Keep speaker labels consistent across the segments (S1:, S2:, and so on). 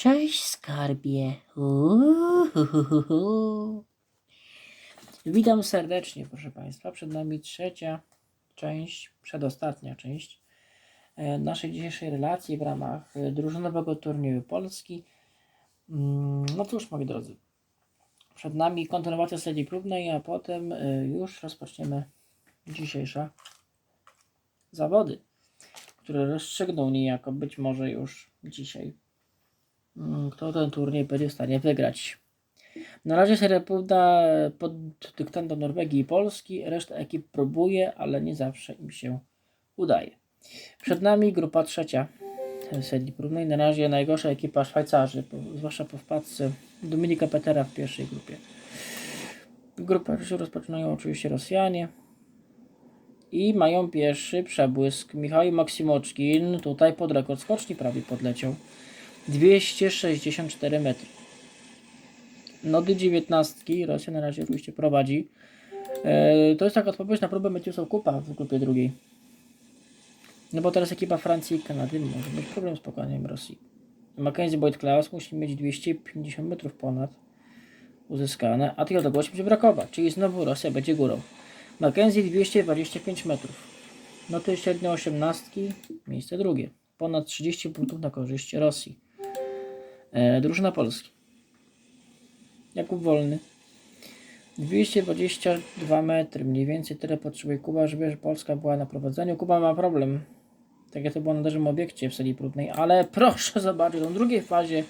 S1: Cześć skarbie. Uhuhuhu. Witam serdecznie, proszę Państwa. Przed nami trzecia część, przedostatnia część e, naszej dzisiejszej relacji w ramach e, drużynowego turnieju Polski. Mm, No cóż, moi drodzy, przed nami kontynuacja serii próbnej, a potem e, już rozpoczniemy dzisiejsze zawody, które rozstrzygną niejako być może już dzisiaj kto ten turniej będzie w stanie wygrać. Na razie seria próbna pod dyktando Norwegii i Polski. Reszta ekip próbuje, ale nie zawsze im się udaje. Przed nami grupa trzecia serii próbnej. Na razie najgorsza ekipa Szwajcarzy, zwłaszcza po wpadce Dominika Petera w pierwszej grupie. Grupę pierwszą rozpoczynają oczywiście Rosjanie. I mają pierwszy przebłysk. Michał Maksimoczkin tutaj pod rekord skoczni prawie podleciał. 264 metry. Nody 19. Rosja na razie oczywiście prowadzi. E, to jest taka odpowiedź na próbę Metiusa Kupa w grupie drugiej. No bo teraz ekipa Francji i Kanady może mieć problem z pokonaniem Rosji. Mackenzie Boyd Klaus musi mieć 250 metrów ponad uzyskane, a tej odległości będzie brakować, czyli znowu Rosja będzie górą. Mackenzie 225 metrów. No to średnio 18, miejsce drugie. Ponad 30 punktów na korzyść Rosji. E, drużyna Polski. Jakub Wolny. 222 metry, mniej więcej tyle potrzebuje Kuba, żeby Polska była na prowadzeniu. Kuba ma problem. Tak jak to było na dużym obiekcie w sali próbnej, ale proszę zobaczyć, w drugiej fazie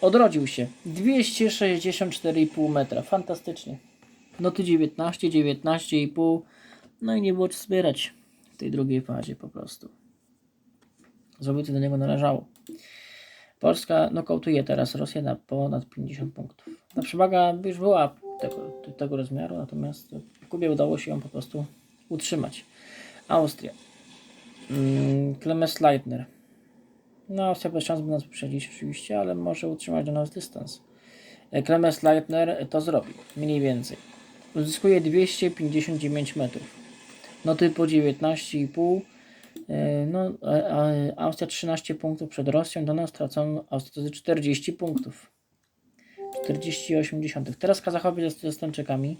S1: odrodził się. 264,5 metra, fantastycznie. Noty 19, 19,5. No i nie było co zbierać w tej drugiej fazie po prostu. Zrobił co do niego należało. Polska nokautuje teraz Rosję na ponad 50 punktów. Ta przewaga już była tego, tego rozmiaru, natomiast Kubie udało się ją po prostu utrzymać. Austria. Mm, Clemens Leitner. No, Austria bez szans by nas wyprzedzić oczywiście, ale może utrzymać do nas dystans. E, Clemens Leitner to zrobi, mniej więcej. Uzyskuje 259 metrów. Noty po 19,5. E, No, e, e, Austria 13 punktów przed Rosją, do nas stracono Austrii 40 punktów. 40,8. Teraz Kazachowie ze, Stańczykami,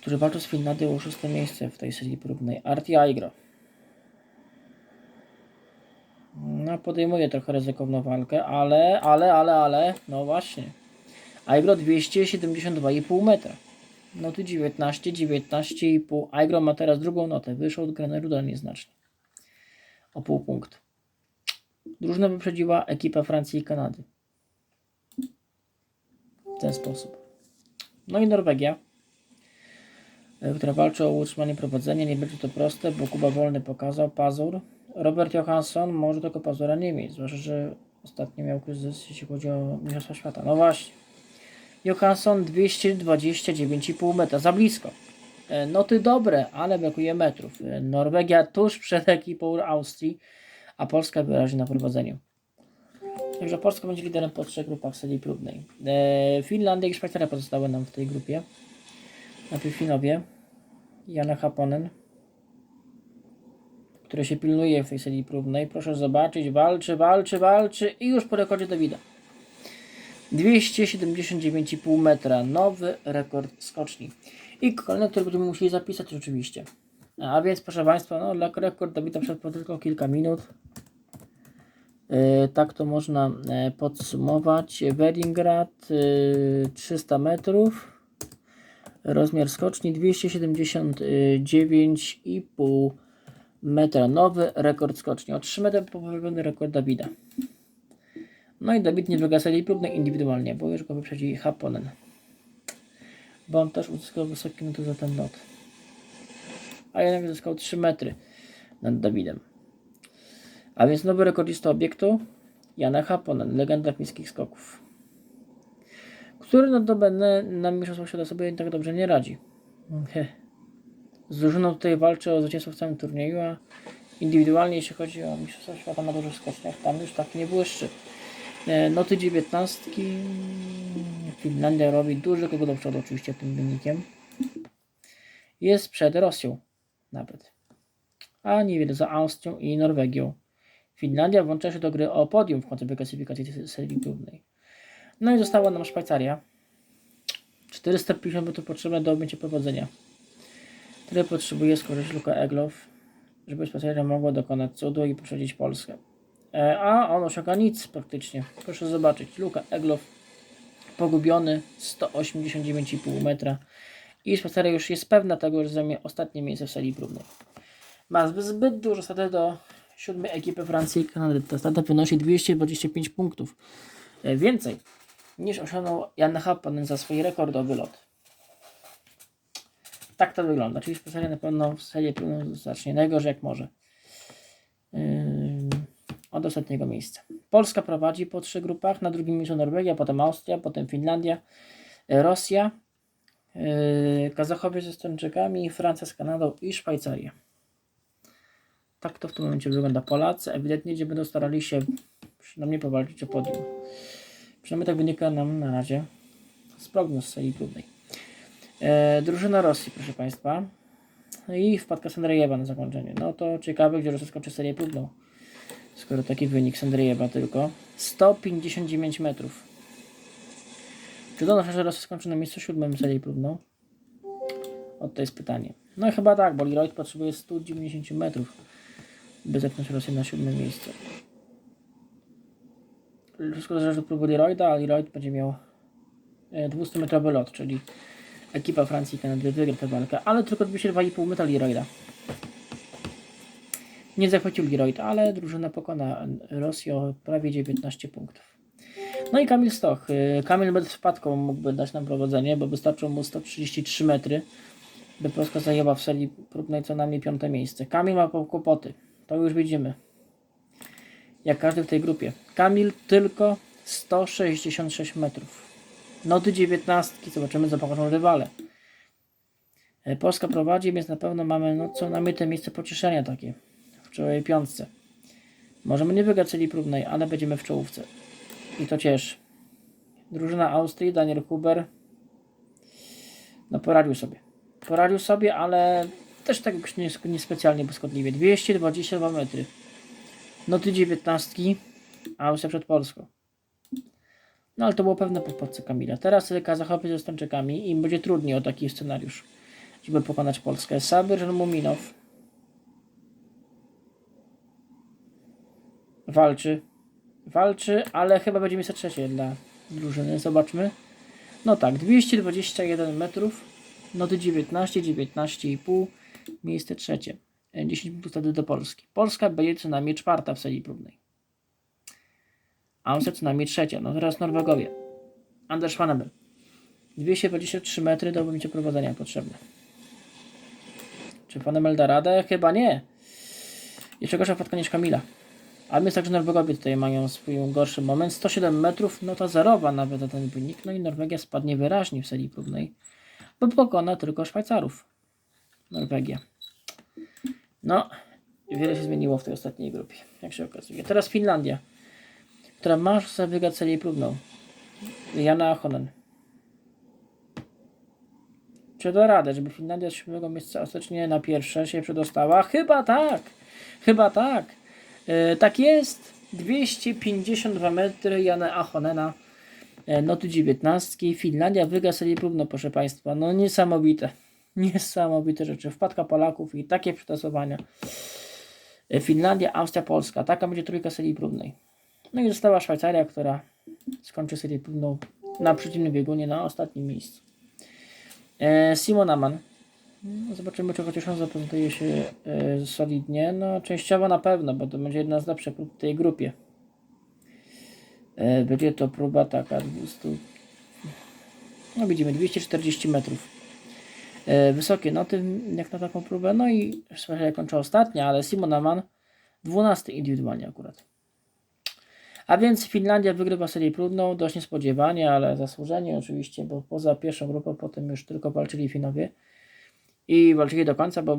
S1: którzy walczą z Finlandią o szóste miejsce w tej serii próbnej. Arti Aigro. No, podejmuje trochę ryzykowną walkę, ale, ale, ale, ale, no właśnie. Aigro 272,5 metra. Noty 19, 19,5. Aigro ma teraz drugą notę. Wyszło od Graneruda nieznacznie. O pół punktu. Drużyna wyprzedziła ekipę Francji i Kanady. W ten sposób. No i Norwegia, e, która walczy o utrzymanie prowadzenia. Nie będzie to proste, bo Kuba Wolny pokazał pazur. Robert Johansson może tego pazura nie mieć, zwłaszcza, że ostatnio miał kryzys, jeśli chodzi o Mistrzostwa Świata. No właśnie. Johansson 229,5 metra, za blisko. E, Noty dobre, ale brakuje metrów. E, Norwegia tuż przed ekipą Austrii, a Polska wyraźnie na prowadzeniu. Także Polska będzie liderem po trzech grupach serii próbnej. E, Finlandia i Szwajcaria pozostały nam w tej grupie. Najpierw Finowie. Jana Haponen, który się pilnuje w tej serii próbnej. Proszę zobaczyć, walczy, walczy, walczy i już po rekordzie Dawida. 279,5 metra. Nowy rekord skoczni. I kolejny, który będziemy musieli zapisać oczywiście. A więc proszę Państwa, no, dla- rekord Dawida przed tylko kilka minut. E, tak to można e, podsumować. Weringrad e, 300 metrów. Rozmiar skoczni 279,5 metra. Nowy rekord skoczni. O 3 metry poprawiony rekord Dawida. No i Dawid nie wygra serii próbnej indywidualnie, bo już go wyprzedzi Haponen. Bo on też uzyskał wysokie noty za ten lot. A jednak uzyskał 3 metry nad Dawidem. A więc nowy rekordista obiektu Jana Haponen, legenda fińskich skoków. Który notabene na Mistrzostwach Świata sobie tak dobrze nie radzi. Heh. Z drużyną tutaj walczy o zwycięstwo w całym turnieju, a indywidualnie jeśli chodzi o Mistrzostwa Świata na dużych skoczniach, tam już tak nie błyszczy. E, Noty 19. Finlandia robi duży krok do przodu oczywiście tym wynikiem. Jest przed Rosją nawet. A niewiele za Austrią i Norwegią. Finlandia włącza się do gry o podium w końcowej klasyfikacji serii próbnej. No i została nam Szwajcaria. 450 metrów potrzebne do objęcia prowadzenia. Tyle potrzebuje skorzystać Luka Eglow, żeby Szwajcaria mogła dokonać cudu i poprzedzić Polskę. E, a on osiąga nic praktycznie. Proszę zobaczyć. Luka Eglow pogubiony 189,5 metra i Szwajcaria już jest pewna tego, że zajmie ostatnie miejsce w serii próbnej. Ma zbyt, dużo straty do siódmej ekipy Francji i Kanady. Ta strata wynosi 225 punktów. E, Więcej niż osiągnął Jan Hapanen za swój rekordowy lot. Tak to wygląda. Czyli Szwajcaria na pewno w serii próbnej zacznie najgorzej jak może. Yy, od ostatniego miejsca. Polska prowadzi po trzech grupach. Na drugim miejscu Norwegia, potem Austria, potem Finlandia, e, Rosja, yy, Kazachowie ze Estończykami, Francja z Kanadą i Szwajcaria. Tak to w tym momencie wygląda. Polacy ewidentnie gdzie będą starali się przynajmniej powalczyć o podium. Przynajmniej tak wynika nam na razie z prognoz serii próbnej. E, drużyna Rosji, proszę Państwa. I wpadka Sandrejewa na zakończenie. No to ciekawe, gdzie Rosja skończy serię próbną. Skoro taki wynik Sandrejewa tylko. 159 metrów. Czy to znaczy, że Rosja skończy na miejscu siódmym serię próbną? O to jest pytanie. No i chyba tak, bo Leroy potrzebuje 190 metrów, by zepchnąć Rosję na siódme miejsce. Wszystko zależy od próby Leroyda, a Leroyd będzie miał 200-metrowy lot, czyli ekipa Francji i Kanady wygra tę walkę, ale tylko 22,5 metra Leroyda. Nie zachwycił Leroyd, ale drużyna pokona Rosję o prawie 19 punktów. No i Kamil Stoch. Y, Kamil bez wpadką mógłby dać nam prowadzenie, bo wystarczą mu 133 metry, by Polska zajęła w serii próbnej co najmniej piąte miejsce. Kamil ma kłopoty, to już widzimy. Jak każdy w tej grupie. Kamil tylko 166 metrów. Noty 19, zobaczymy co pokażą rywale. E, Polska prowadzi, więc na pewno mamy no, co najmniej te miejsce pocieszenia takie w czołowej piątce. Możemy nie wygrać serii próbnej, ale będziemy w czołówce. I to cieszy. Drużyna Austrii, Daniel Huber. No poradził sobie. Poradził sobie, ale też tak niespecjalnie błyskotliwie. 222 metry. Noty 19. Austria przed Polską. No ale to było pewne po podce Kamila. Teraz Kazachowie ze Stańczykami i im będzie trudniej o taki scenariusz, żeby pokonać Polskę. Sabyr Muminow walczy. Walczy, ale chyba będzie miejsce trzecie dla drużyny. Zobaczmy. No tak, 221 metrów. Noty 19, 19,5. Miejsce trzecie. E, 10 punktów wtedy do Polski. Polska będzie co najmniej czwarta w serii próbnej. Austria co najmniej trzecia. No teraz Norwegowie. Anders Schwanebel. 223 metry do objęcia prowadzenia potrzebne. Czy Schwanebel da radę? Chyba nie. Jeszcze gorsza wpadka niż Kamila. A więc także Norwegowie tutaj mają swój gorszy moment. 107 metrów, no to zerowa nawet za ten wynik. No i Norwegia spadnie wyraźnie w serii próbnej, bo pokona tylko Szwajcarów. Norwegia. No, wiele się zmieniło w tej ostatniej grupie, jak się okazuje. Teraz Finlandia, która ma sobie wygrać serię próbną. Jana Ahonen. Czy da radę, żeby Finlandia z siódmego miejsca ostatecznie na pierwsze się przedostała? Chyba tak. Chyba tak. E, tak jest. 252 metry Jana Ahonena. E, noty 19. Finlandia wygra serię próbną, proszę Państwa. No niesamowite. Niesamowite rzeczy. Wpadka Polaków i takie przetasowania. E, Finlandia, Austria, Polska. Taka będzie trójka serii próbnej. No i została Szwajcaria, która skończy serię próbną na przeciwnym biegunie na ostatnim miejscu. Simon Aman. No, Zobaczymy, czy chociaż on zaprezentuje się e, solidnie. No, częściowo na pewno, bo to będzie jedna z lepszych prób w tej grupie. E, będzie to próba taka 200. No widzimy 240 metrów. E, wysokie noty jak na taką próbę. No i Szwajcaria kończy ostatnia, ale Simon Aman 12 indywidualnie akurat. A więc Finlandia wygrywa serię próbną, dość niespodziewanie, ale zasłużenie oczywiście, bo poza pierwszą grupą potem już tylko walczyli Finowie i walczyli do końca, bo e,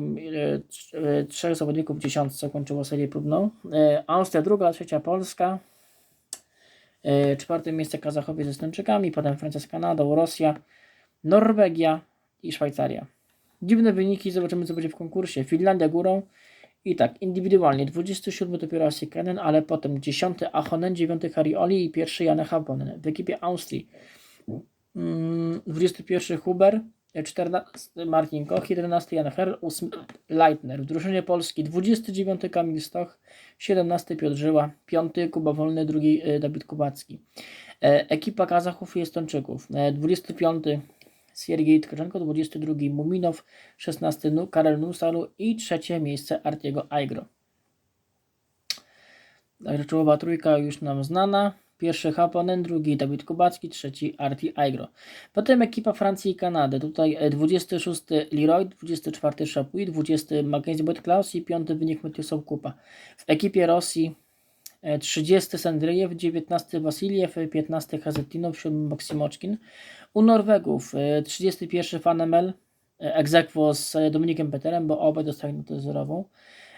S1: e, trzech zawodników w dziesiątce kończyło serię próbną. E, Austria druga, trzecia Polska, czwarte miejsce Kazachowie ze Stańczykami, potem Francja z Kanadą, Rosja, Norwegia i Szwajcaria. Dziwne wyniki, zobaczymy co będzie w konkursie. Finlandia górą I tak, indywidualnie 27 dopiero Asikanen, ale potem 10 Ahonen, 9 Harioli i 1 Jan Haponen. W ekipie Austrii mm, 21 Huber, 14 Martin Koch, 11 Jan Herl, 8 Leitner. W drużynie Polski 29 Kamil Stoch, 17 Piotr Żyła, 5 Kuba Wolny, 2 Dawid Kubacki. E, Ekipa Kazachów i Estończyków. E, 25 Siergiej Tkaczenko, 22 Muminow, 16 Nu- Karel Nusaru i trzecie miejsce Artiego Aigro. Także czołowa trójka już nam znana. Pierwszy Haponen, drugi Dawid Kubacki, trzeci Arti Aigro. Potem ekipa Francji i Kanady. Tutaj e, 26 Leroy, 24 Chapuis, 20 Mackenzie Boyd Klaus i 5 wynik Mateuszów Kupa. W ekipie Rosji e, 30 Sandryjew, 19 Wasiliew, 15 Hazetinow, 7 Maksimoczkin. U Norwegów e, 31 Fanemel, e, egzekwo z e, Dominikiem Peterem, bo obaj dostali notę zerową.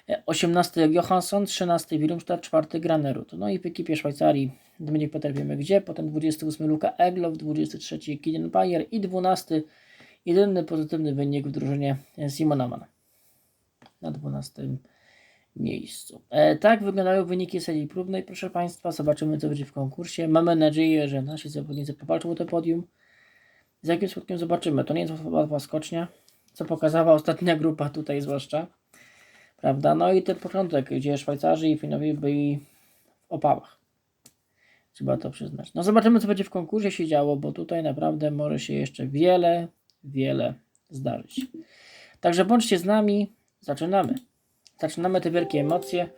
S1: E, 18 Johansson, 13 Wilumstad, 4 Granerud. No i w ekipie Szwajcarii Dominik Peter wiemy gdzie, potem 28 Luka Eglow, 23 Kilian Bayer i 12 jedyny pozytywny wynik w drużynie Simona Mann na 12 miejscu. E, tak wyglądają wyniki serii próbnej, proszę Państwa. Zobaczymy, co będzie w konkursie. Mamy nadzieję, że nasi zawodnicy powalczą o to podium. Z jakim skutkiem zobaczymy. To nie jest łatwa skocznia, co pokazała ostatnia grupa tutaj zwłaszcza. Prawda? No i ten początek, gdzie Szwajcarzy i Finowie byli w opałach. Trzeba to przyznać. No zobaczymy, co będzie w konkursie się działo, bo tutaj naprawdę może się jeszcze wiele, wiele zdarzyć. Także bądźcie z nami. Zaczynamy. Zaczynamy te wielkie emocje.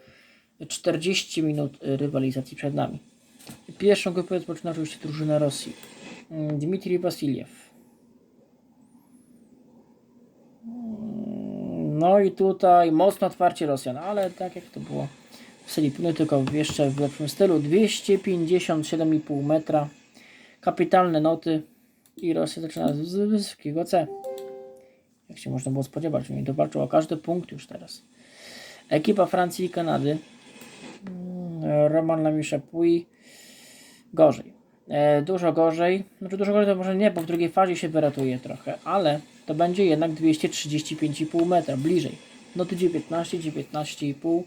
S1: 40 minut y, rywalizacji przed nami. Pierwszą grupę rozpoczyna oczywiście drużyna Rosji. Mm, Dmitrij Wasiliew. Mm, No i tutaj mocno otwarcie Rosjan, ale tak jak to było w serii tylko jeszcze w lepszym stylu. 257,5 metra. Kapitalne noty. I Rosja zaczyna z wysokiego C. Jak się można było spodziewać, oni walczą o każdy punkt już teraz. Ekipa Francji i Kanady. Mm, Roman Lamiszapui. Gorzej. E, dużo gorzej. Znaczy dużo gorzej to może nie, bo w drugiej fazie się wyratuje trochę, ale to będzie jednak 235,5 metra, bliżej. Noty 19, 19,5.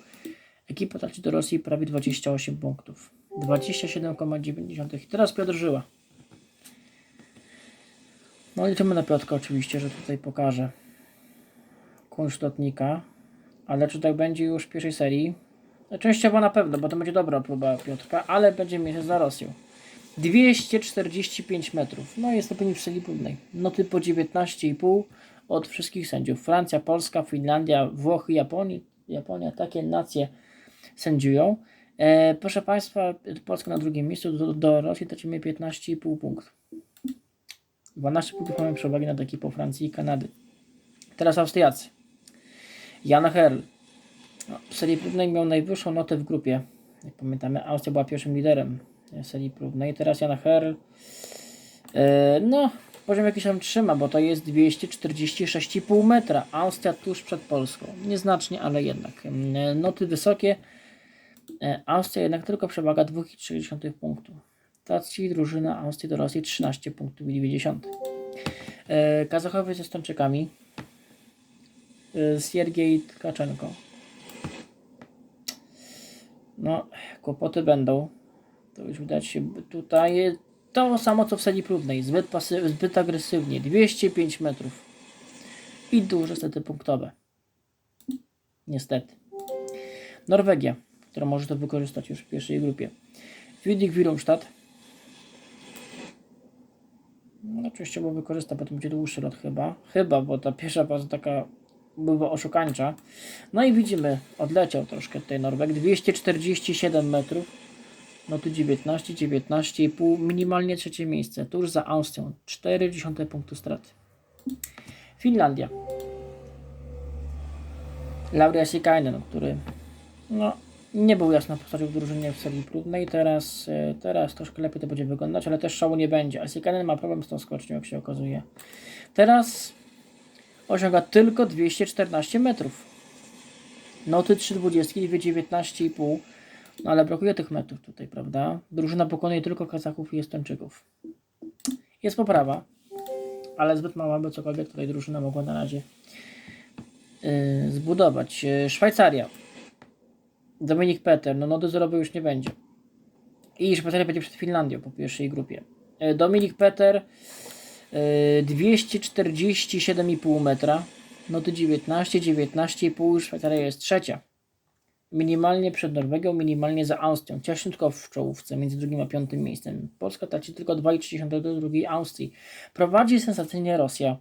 S1: Ekipa traci do Rosji prawie 28 punktów. 27,9. I teraz Piotr Żyła. No liczymy na Piotrka oczywiście, że tutaj pokaże kunszt lotnika. Ale czy tak będzie już w pierwszej serii? Częściowo na pewno, bo to będzie dobra próba Piotrka, ale będzie miejsce za Rosją. 245 metrów. No jest to pewnie w serii próbnej. Noty po 19,5 od wszystkich sędziów. Francja, Polska, Finlandia, Włochy, Japonia. Japonia takie nacje sędziują. E, proszę Państwa, Polska na drugim miejscu, do, do Rosji tracimy 15,5 punktów. 12 punktów mamy przewagi nad ekipą Francji i Kanady. Teraz Austriacy. Jan Herl. No, w serii próbnej miał najwyższą notę w grupie. Jak pamiętamy, Austria była pierwszym liderem serii próbnej. Teraz Jan Herl. E, no, poziom jakiś tam trzyma, bo to jest 246,5 metra. Austria tuż przed Polską. Nieznacznie, ale jednak. E, Noty wysokie. E, Austria jednak tylko przewaga 2,3 punktu. Traci drużyna Austrii do Rosji 13 punktów i 90. E, Kazachowie ze Stończykami. E, Siergiej Tkaczenko. No, kłopoty będą. To już widać się tutaj. To samo co w serii próbnej. Zbyt, zbyt agresywnie. 205 metrów. I duże sety punktowe. Niestety. Norwegia, która może to wykorzystać już w pierwszej grupie. Widik Wirumstadt. No, oczywiście bo wykorzysta, to będzie dłuższy lot chyba. Chyba, bo ta pierwsza faza taka była oszukańcza. No i widzimy, odleciał troszkę tutaj Norweg. 247 metrów. No tu 19, 19,5. Minimalnie trzecie miejsce. Tuż za Austrią. 0,4 punktu straty. Finlandia. Lauria Sikainen, który no, nie był jasno postacią w drużynie w serii próbnej. Teraz, e, teraz troszkę lepiej to będzie wyglądać, ale też szału nie będzie. A Sikanen ma problem z tą skocznią, jak się okazuje. Teraz osiąga tylko 214 metrów. Noty 3,20 i 219,5. No ale brakuje tych metrów tutaj, prawda? Drużyna pokonuje tylko Kazachów i Estończyków. Jest poprawa, ale zbyt mała, by cokolwiek tutaj drużyna mogła na razie yy, zbudować. Yy, Szwajcaria. Dominik Peter, no nody zerowy już nie będzie. I Szwajcaria będzie przed Finlandią po pierwszej grupie. Yy, Dominik Peter yy, 247,5 metra. Noty 19, 19,5. Szwajcaria jest trzecia. Minimalnie przed Norwegią, minimalnie za Austrią. Ciaśniutko w czołówce między drugim a piątym miejscem. Polska traci tylko 2,3 do drugiej Austrii. Prowadzi sensacyjnie Rosja.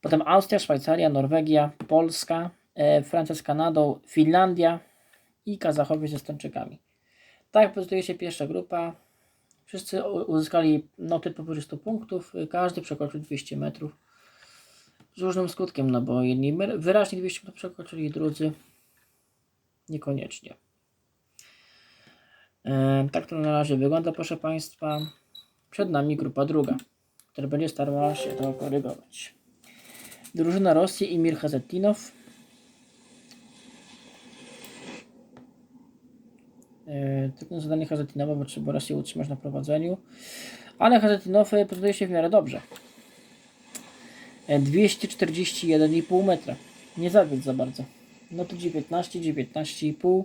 S1: Potem Austria, Szwajcaria, Norwegia, Polska, e, Francja z Kanadą, Finlandia i Kazachowie ze Estończykami. Tak prezentuje się pierwsza grupa. Wszyscy uzyskali noty powyżej 100 punktów. Każdy przekroczył 200 metrów. Z różnym skutkiem, no bo jedni wyraźnie 200 metrów przekroczyli, drudzy niekoniecznie. E, tak to na razie wygląda, proszę Państwa. Przed nami grupa druga, która będzie starała się to korygować. Drużyna Rosji i Mir Hazetinow. E, Trudne zadanie Hazetinowa, bo trzeba Rosję utrzymać na prowadzeniu. Ale Hazetinow e, prezentuje się w miarę dobrze. E, 241,5 metra. Nie zawiódł za bardzo. No to 19, 19,5.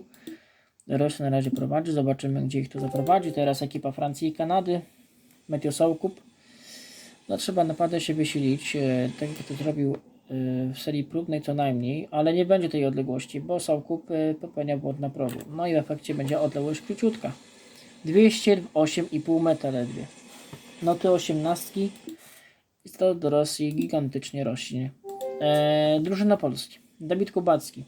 S1: Rosja na razie prowadzi. Zobaczymy, gdzie ich to zaprowadzi. Teraz ekipa Francji i Kanady. Meteo Soukup. No trzeba naprawdę się wysilić, e, tak jak to zrobił e, w serii próbnej co najmniej, ale nie będzie tej odległości, bo Soukup e, popełnia błąd na progu. No i w efekcie będzie odległość króciutka. 208,5 metra ledwie. No te osiemnastki i to do Rosji gigantycznie rośnie. E, drużyna Polski. Dawid Kubacki.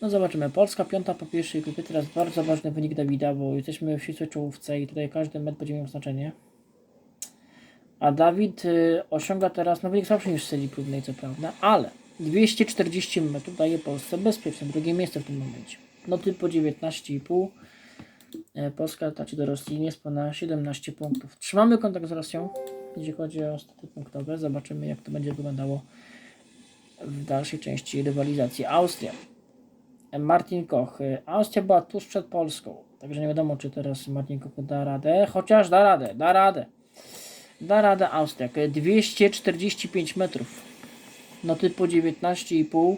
S1: No zobaczymy. Polska piąta po pierwszej grupie. Teraz bardzo ważny wynik Dawida, bo jesteśmy w ścisłej czołówce i tutaj każdy metr będzie miał znaczenie. A Dawid y, osiąga teraz no wynik słabszy niż w serii próbnej, co prawda, ale 240 metrów daje Polsce bezpieczne drugie miejsce w tym momencie. Noty po 19,5. E, Polska traci do Rosji niespełna 17 punktów. Trzymamy kontakt z Rosją, jeśli chodzi o staty punktowe. Zobaczymy, jak to będzie wyglądało w dalszej części rywalizacji. Austria. Martin Koch. Austria była tuż przed Polską, także nie wiadomo, czy teraz Martin Koch da radę, chociaż da radę, da radę. Da radę Austriak. E, 245 metrów. No typu 19,5.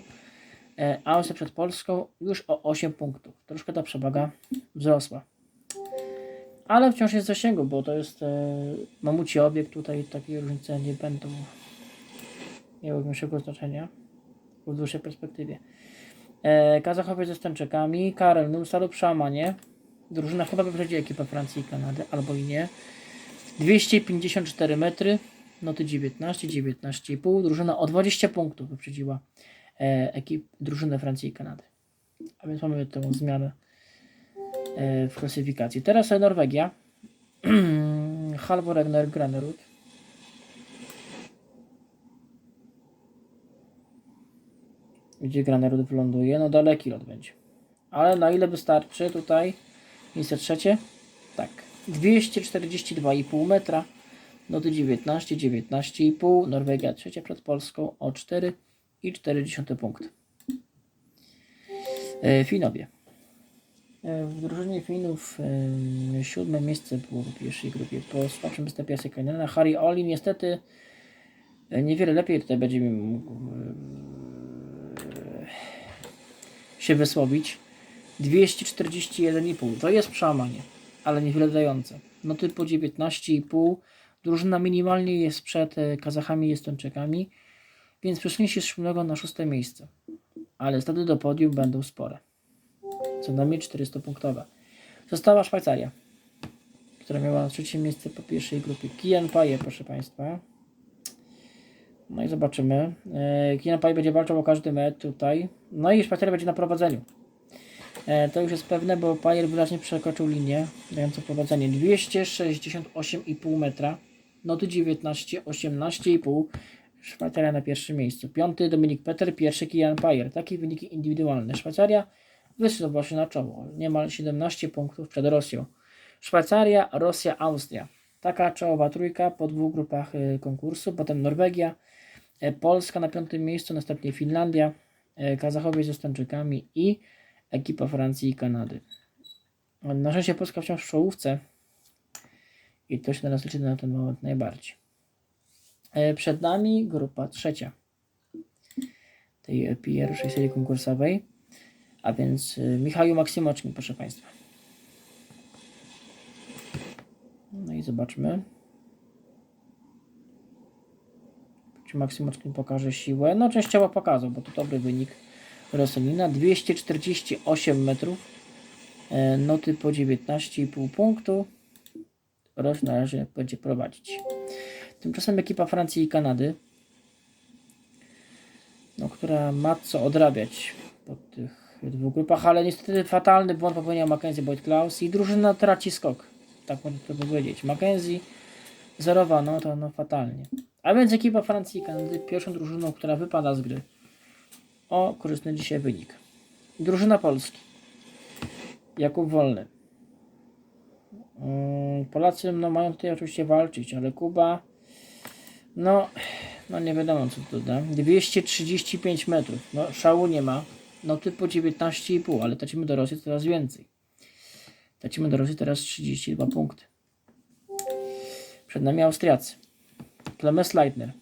S1: E, Austria przed Polską już o 8 punktów. Troszkę ta przewaga wzrosła. Ale wciąż jest w zasięgu, bo to jest e, mamuci obiekt. Tutaj takie różnice nie będą miały większego znaczenia w dłuższej perspektywie. E, Kazachowie ze Stańczykami, Karel Nulsa lub Szamanie. Drużyna chyba wyprzedzi ekipę Francji i Kanady, albo i nie. 254 metry, noty 19, 19,5. Drużyna o 20 punktów wyprzedziła e, ekip, drużynę Francji i Kanady. A więc mamy tę zmianę e, w klasyfikacji. Teraz Norwegia. Halvor Egner Granerud. Gdzie Granerud wyląduje? No daleki lot będzie. Ale na ile wystarczy tutaj? Miejsce trzecie? Tak. 242,5 metra. Noty 19, 19,5. Norwegia trzecia przed Polską o 4,4 punkt. E, Finowie. E, W drużynie Finów e, siódme miejsce było w pierwszej grupie po słabszym występie Sekainena. Harry Oli niestety niewiele lepiej tutaj będzie mógł się wysłowić. 241,5 to jest przełamanie, ale niewiele dające. Noty po 19,5. Drużyna minimalnie jest przed e, Kazachami i Estończykami, więc przesunie się z siódmego na szóste miejsce. Ale staty do podium będą spore. Co najmniej 400 punktowe. Została Szwajcaria, która miała trzecie miejsce po pierwszej grupie. Kian Paje, proszę Państwa. No i zobaczymy. E, Kian Paje będzie walczył o każdy mecz tutaj. No i Szwajcaria będzie na prowadzeniu. E, to już jest pewne, bo Pajer wyraźnie przekroczył linię dającą prowadzenie 268,5 metra. Noty 19, 18,5. Szwajcaria na pierwszym miejscu. Piąty Dominik Peter, pierwszy Kian Pajer. Takie wyniki indywidualne. Szwajcaria wysuwa się na czoło. Niemal 17 punktów przed Rosją. Szwajcaria, Rosja, Austria. Taka czołowa trójka po dwóch grupach y, konkursu. Potem Norwegia, Polska na piątym miejscu, następnie Finlandia, e, Kazachowie ze Stańczykami i ekipa Francji i Kanady. Na szczęście Polska wciąż w czołówce i to się teraz liczy na ten moment najbardziej. E, Przed nami grupa trzecia. tej pierwszej serii konkursowej. A więc Michał Maksymoczkin, proszę Państwa. No i zobaczmy. Czy pokaże siłę? No częściowo pokazał, bo to dobry wynik Rosjanina. 248 metrów. E, Noty po 19,5 punktu. Roś na razie będzie prowadzić. Tymczasem ekipa Francji i Kanady, no, która ma co odrabiać po tych dwóch grupach, ale niestety fatalny błąd popełniał Mackenzie Boyd Klaus i drużyna traci skok. Tak można to powiedzieć. Mackenzie zerowa, no to no fatalnie. A więc ekipa Francji i Kanady pierwszą drużyną, która wypada z gry. O korzystny dzisiaj wynik. Drużyna Polski. Jakub Wolny. Mm, Polacy no, mają tutaj oczywiście walczyć, ale Kuba no, no nie wiadomo co tu da. 235 metrów. No szału nie ma. No typu 19,5, ale tracimy do Rosji coraz więcej. Tracimy do Rosji teraz 32 punkty. Przed nami Austriacy. Clemens Leitner.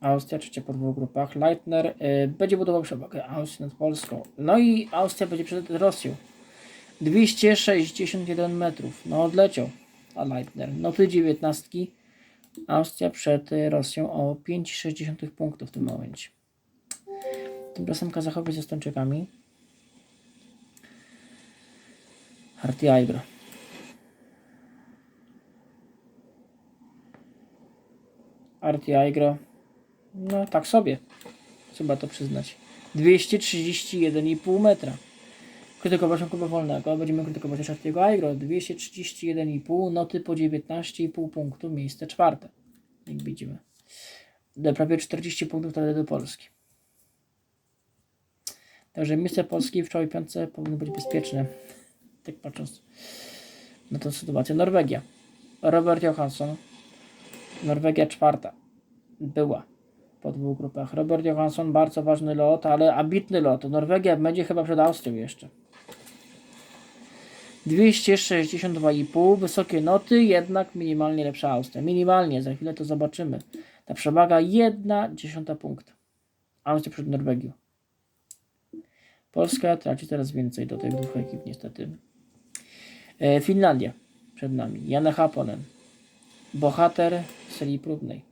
S1: Austria trzecia po dwóch grupach. Leitner y, będzie budował przewagę Austrii nad Polską. No i Austria będzie przed Rosją. 261 metrów. No odleciał. A Leitner. No ty 19. Austria przed Rosją o 5,6 punktów w tym momencie. Tymczasem Kazachowie ze Estończykami. Harty Aigro. Arti Aigro. No tak sobie. Trzeba to przyznać. 231,5 metra. Krytykować Kuba Wolnego. Będziemy krytykować też Artiego Aigro. 231,5 noty po 19,5 punktu. Miejsce czwarte. Jak widzimy. Do prawie 40 punktów wtedy do Polski. Także miejsce Polski w czołowej piątce powinno być bezpieczne. Tak patrząc na tę sytuację. Norwegia. Robert Johansson. Norwegia czwarta. Była po dwóch grupach. Robert Johansson, bardzo ważny lot, ale ambitny lot. Norwegia będzie chyba przed Austrią jeszcze. 262,5, wysokie noty, jednak minimalnie lepsza Austria. Minimalnie, za chwilę to zobaczymy. Ta przewaga 1 dziesiąta punkta. Austria przed Norwegią. Polska traci teraz więcej do tych dwóch ekip niestety. E, Finlandia przed nami. Jana Haponen. Bohater serii próbnej.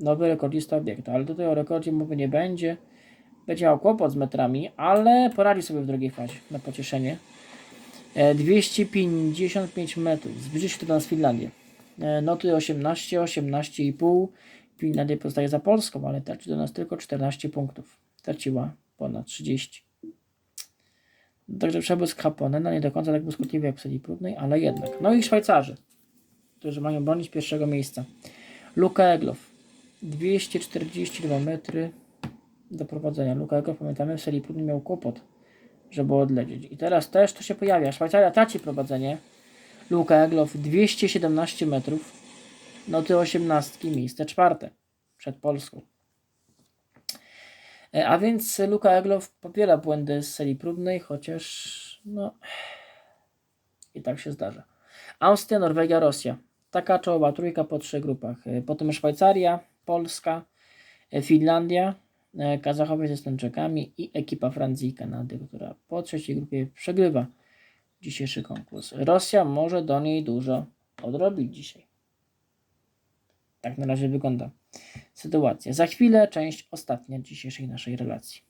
S1: Nowy rekordzista obiektu, ale tutaj o rekordzie mowy nie będzie. Będzie miał kłopot z metrami, ale poradzi sobie w drugiej fazie na pocieszenie. E, 255 metrów. Zbliży się do nas Finlandia. E, noty 18, 18,5. Finlandia pozostaje za Polską, ale traci do nas tylko 14 punktów. Traciła ponad 30. Także przebłysk Haponena nie do końca tak błyskotliwy jak w serii próbnej, ale jednak. No i Szwajcarzy, którzy mają bronić pierwszego miejsca. Luka Eglow. 242 metry do prowadzenia. Luka Eglow, pamiętamy, w serii próbnej miał kłopot, żeby odlecieć. I teraz też to się pojawia. Szwajcaria traci prowadzenie. Luka Eglow 217 metrów. Noty 18, miejsce czwarte przed Polską. E, A więc Luka Eglow popiera błędy z serii próbnej, chociaż no i tak się zdarza. Austria, Norwegia, Rosja. Taka czołowa trójka po trzech grupach. E, Potem Szwajcaria, Polska, e, Finlandia, Kazachowie ze Stańczykami i ekipa Francji i Kanady, która po trzeciej grupie przegrywa dzisiejszy konkurs. Rosja może do niej dużo odrobić dzisiaj. Tak na razie wygląda sytuacja. Za chwilę część ostatnia dzisiejszej naszej relacji.